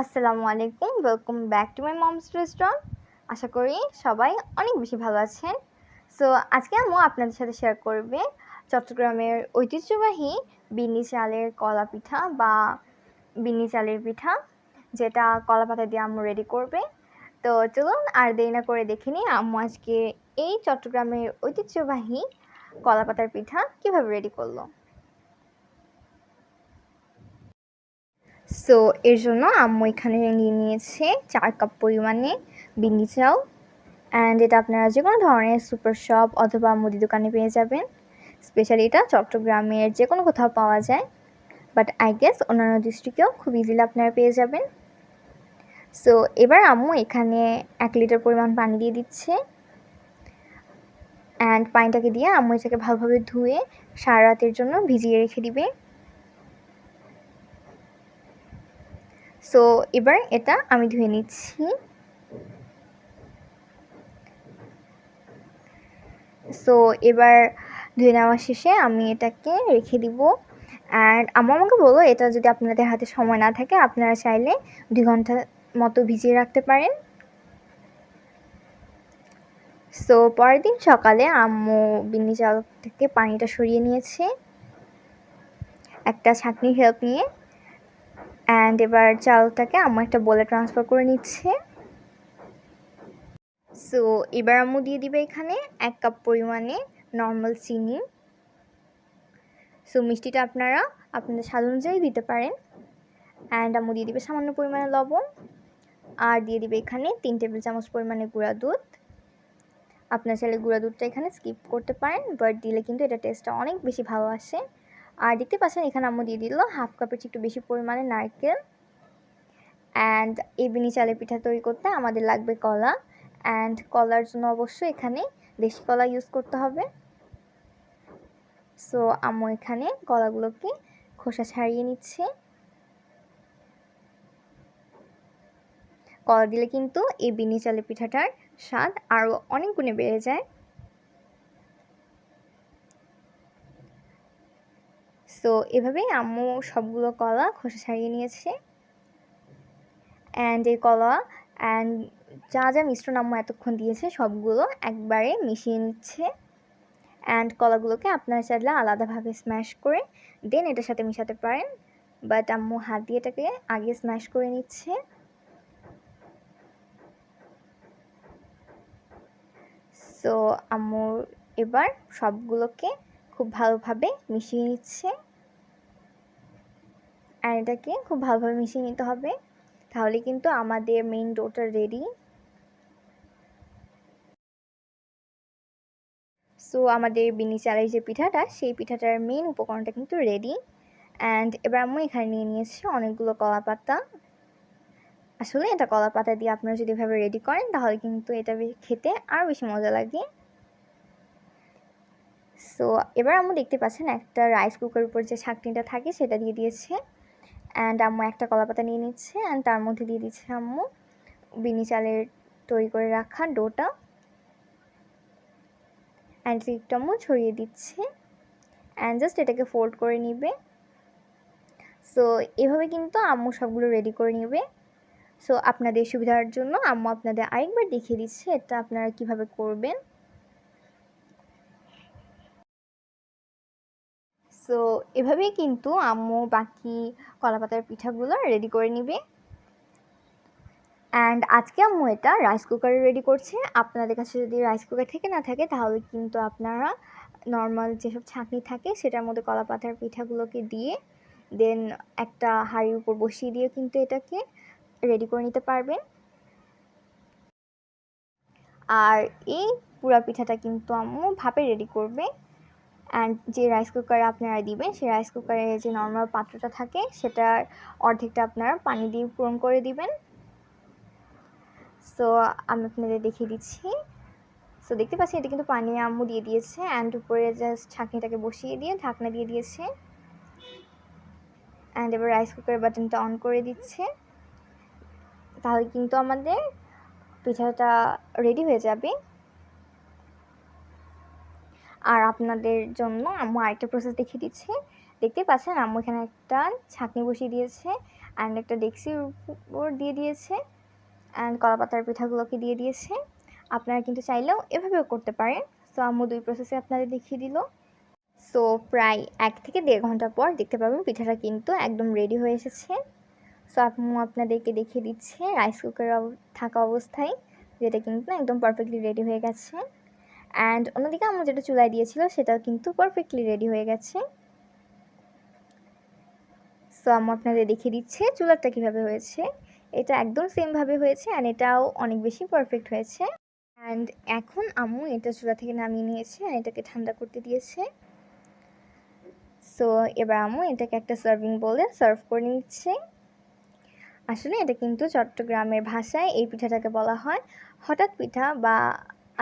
আসসালামু আলাইকুম welcome back to my mom's restaurant আশা করি সবাই অনেক বেশি ভালো আছেন। সো আজকে আম্মু আপনাদের সাথে শেয়ার করবে চট্টগ্রামের ঐতিহ্যবাহী বিন্নি চালের কলা পিঠা বা বিন্নি চালের পিঠা, যেটা কলা পাতা দিয়ে আম্মু রেডি করবে। তো চলুন আর দেরি না করে দেখে নিই আম্মু আজকে এই চট্টগ্রামের ঐতিহ্যবাহী কলা পাতার পিঠা কীভাবে রেডি করল। সো এর জন্য আম্মু এখানে নিয়ে নিয়েছে চার কাপ পরিমাণে বিন্নি চাল। অ্যান্ড এটা আপনারা যে কোনো ধরনের সুপার শপ অথবা মুদি দোকানে পেয়ে যাবেন। স্পেশালি এটা চট্টগ্রামের যে কোনো কোথাও পাওয়া যায়। বাট আই গেস অন্যান্য ডিস্ট্রিক্টেও খুব ইজিলি আপনারা পেয়ে যাবেন। সো এবার আম্মু এখানে এক লিটার পরিমাণ পানি দিয়ে দিচ্ছে। অ্যান্ড পানিটাকে দিয়ে আম্মু এটাকে ভালোভাবে ধুয়ে সারা রাতের জন্য ভিজিয়ে রেখে দিবে। সো এবার এটা আমি ধুয়ে নিচ্ছি। সো এবার ধুয়ে নেওয়া শেষে আমি এটাকে রেখে দিব। অ্যান্ড আমার আমাকে বলো এটা যদি আপনাদের হাতে সময় না থাকে, আপনারা চাইলে দুই ঘণ্টা মতো ভিজিয়ে রাখতে পারেন। সো পরের দিন সকালে আম্মু বিন্নি চাল থেকে পানিটা সরিয়ে নিয়েছে। একটা ছাঁকনির হেল্প নিয়ে। অ্যান্ড এবার চালটাকে আম্মু একটা বলে ট্রান্সফার করে নিচ্ছে। সো এবার আম্মু দিয়ে দিবে এখানে এক কাপ পরিমাণে নর্মাল চিনি। সো মিষ্টিটা আপনারা আপনাদের স্বাদ অনুযায়ী দিতে পারেন। অ্যান্ড আম্মু দিয়ে দিবে সামান্য পরিমাণে লবণ। আর দিয়ে দিবে এখানে তিন টেবিল চামচ পরিমাণে গুঁড়া দুধ। আপনার চাইলে গুঁড়া দুধটা এখানে স্কিপ করতে পারেন বাট দিলে কিন্তু এটা টেস্টটা অনেক বেশি ভালো আসে। আর দেখতে পাচ্ছেন এখানে আম্মু দিয়ে দিল হাফ কাপের একটু বেশি পরিমাণে নারকেল অ্যান্ড এই বিনি চালের পিঠা তৈরি করতে আমাদের লাগবে কলা অ্যান্ড কলার জন্য অবশ্যই এখানে দেশি কলা ইউজ করতে হবে। সো আম্মু এখানে কলাগুলোকে খোসা ছাড়িয়ে নিচ্ছে। কলা দিলে কিন্তু এই বিনি চালের পিঠাটার স্বাদ আরও অনেক গুণে বেড়ে যায়। সো এভাবেই আম্মু সবগুলো কলা খোসা ছাড়িয়ে নিয়েছে। অ্যান্ড এই কলা অ্যান্ড যা যা মিশ্রণ আম্মু এতক্ষণ দিয়েছে সবগুলো একবারে মিশিয়ে নিচ্ছে। অ্যান্ড কলাগুলোকে আপনারা চাইলে আলাদাভাবে স্ম্যাশ করে দেন এটার সাথে মিশাতে পারেন। বাট আম্মু হাত দিয়ে এটাকে আগে স্ম্যাশ করে নিচ্ছে। সো আম্মুর এবার সবগুলোকে খুব ভালোভাবে মিশিয়ে নিচ্ছে। আর এটাকে খুব ভালোভাবে মিশিয়ে নিতে হবে। তাহলে কিন্তু আমাদের মেইন ডোটা রেডি সো আমাদের বিনি চালের যে পিঠাটা, সেই পিঠাটার মেইন উপকরণটা কিন্তু রেডি অ্যান্ড এবার আমি এখানে নিয়ে নিয়েছি অনেকগুলো কলা পাতা আসলে এটা কলা পাতা দিয়ে আপনারা যদি এভাবে রেডি করেন, তাহলে কিন্তু এটা খেতে আরও বেশি মজা লাগে। সো এবার আমি দেখতে পাচ্ছেন একটা রাইস কুকার উপর যে ছাকনিটা থাকে, সেটা দিয়ে দিয়েছে। অ্যান্ড আম্মু একটা কলা পাতা নিয়ে নিচ্ছে অ্যান্ড তার মধ্যে দিয়ে দিচ্ছে আম্মু বিনি চালের তৈরি করে রাখা ডোটা। অ্যান্ড একটু আম্মু ছড়িয়ে দিচ্ছে। অ্যান্ড জাস্ট এটাকে ফোল্ড করে নিবে। সো এভাবে কিন্তু আম্মু সবগুলো রেডি করে নেবে। সো আপনাদের সুবিধার জন্য আম্মু আপনাদের আরেকবার দেখিয়ে দিচ্ছে, এটা আপনারা কীভাবে করবেন। সো এভাবেই কিন্তু আম্মু, বাকি কলাপাতার পিঠাগুলো রেডি করে নিবে। অ্যান্ড আজকে আম্মু এটা রাইস কুকারে রেডি করছে। আপনাদের কাছে যদি রাইস কুকার থেকে না থাকে, তাহলে কিন্তু আপনারা নর্মাল যেসব ছাঁকনি থাকে, সেটার মধ্যে কলা পাতার পিঠাগুলোকে দিয়ে দেন একটা হাঁড়ির উপর বসিয়ে দিয়ে কিন্তু এটাকে রেডি করে নিতে পারবেন। আর এই পুরা পিঠাটা কিন্তু আম্মু ভাপে রেডি করবে। অ্যান্ড যে রাইস কুকারে আপনারা দিবেন, সেই রাইস কুকারে যে নর্মাল পাত্রটা থাকে, সেটার অর্ধেকটা আপনারা পানি দিয়ে পূরণ করে দিবেন। সো আমি আপনাদের দেখিয়ে দিচ্ছি। সো দেখতে পাচ্ছি এটা কিন্তু পানি আম্মু দিয়ে দিয়েছে অ্যান্ড উপরে জাস্ট ছাঁকনিটাকে বসিয়ে দিয়ে ঢাকনা দিয়ে দিয়েছে। অ্যান্ড এবার রাইস কুকারের বাটনটা অন করে দিচ্ছে। তাহলে কিন্তু আমাদের পিঠাটা রেডি হয়ে যাবে। আর আপনাদের জন্য আম্মু আরেকটা প্রসেস দেখিয়ে দিচ্ছে। দেখতে পাচ্ছেন আম্মু এখানে একটা ছাঁকনি বসিয়ে দিয়েছে অ্যান্ড একটা ডেক্সির উপর দিয়ে দিয়েছে অ্যান্ড কলা পাতার পিঠাগুলোকে দিয়ে দিয়েছে। আপনারা কিন্তু চাইলেও এভাবেও করতে পারেন। সো আম্মু দুই প্রসেসে আপনাদের দেখিয়ে দিল। সো প্রায় এক থেকে দেড় ঘণ্টা পর দেখতে পাবেন পিঠাটা কিন্তু একদম রেডি হয়ে এসেছে। সো আম্মু আপনাদেরকে দেখিয়ে দিচ্ছে রাইস কুকার থাকা অবস্থায় যেটা কিন্তু একদম পারফেক্টলি রেডি হয়ে গেছে। অ্যান্ড অন্যদিকে আম্মু যেটা চুলায় দিয়েছিল সেটাও কিন্তু পারফেক্টলি রেডি হয়ে গেছে। সো আম্মু আপনাদের দেখিয়ে দিচ্ছে চুলারটা কীভাবে হয়েছে। এটা একদম সেমভাবে হয়েছে অ্যান্ড এটাও অনেক বেশি পারফেক্ট হয়েছে। অ্যান্ড এখন আম্মু এটা চুলা থেকে নামিয়ে নিয়েছে আর এটাকে ঠান্ডা করতে দিয়েছে। সো এবার আম্মু এটাকে একটা সার্ভিং বলে সার্ভ করে নিচ্ছে। আসলে এটা কিন্তু চট্টগ্রামের ভাষায় এই পিঠাটাকে বলা হয় হঠাৎ পিঠা বা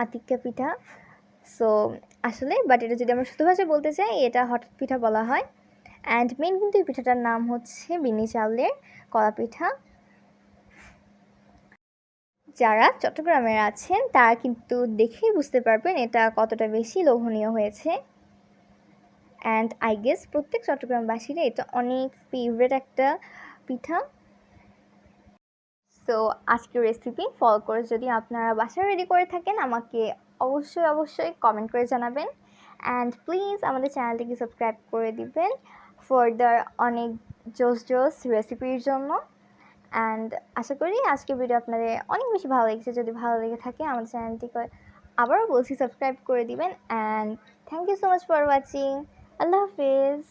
আতিক্কা পিঠা। সো আসলে বাট এটা যদি আমরা শুধু ভাষায় বলতে চাই, এটা হঠাৎ পিঠা বলা হয়। অ্যান্ড মেন কিন্তু এই পিঠাটার নাম হচ্ছে বিনি চাউলের কলা পিঠা। যারা চট্টগ্রামের আছেন, তারা কিন্তু দেখেই বুঝতে পারবেন এটা কতটা বেশি লোভনীয় হয়েছে। অ্যান্ড আই গেস প্রত্যেক চট্টগ্রামবাসীর এটা অনেক ফেভারেট একটা পিঠা। সো আজকের রেসিপি ফলো করে যদি আপনারা বাসায় রেডি করে থাকেন, আমাকে অবশ্যই অবশ্যই কমেন্ট করে জানাবেন। অ্যান্ড প্লিজ আমাদের চ্যানেলটিকে সাবস্ক্রাইব করে দিবেন ফার্দার অনেক জোস জোস রেসিপির জন্য। অ্যান্ড আশা করি আজকের ভিডিও আপনাদের অনেক বেশি ভালো লেগেছে। যদি ভালো লেগে থাকে আমাদের চ্যানেলটিকে আবারও বলছি সাবস্ক্রাইব করে দিবেন। And thank you so much for watching Allah Hafiz.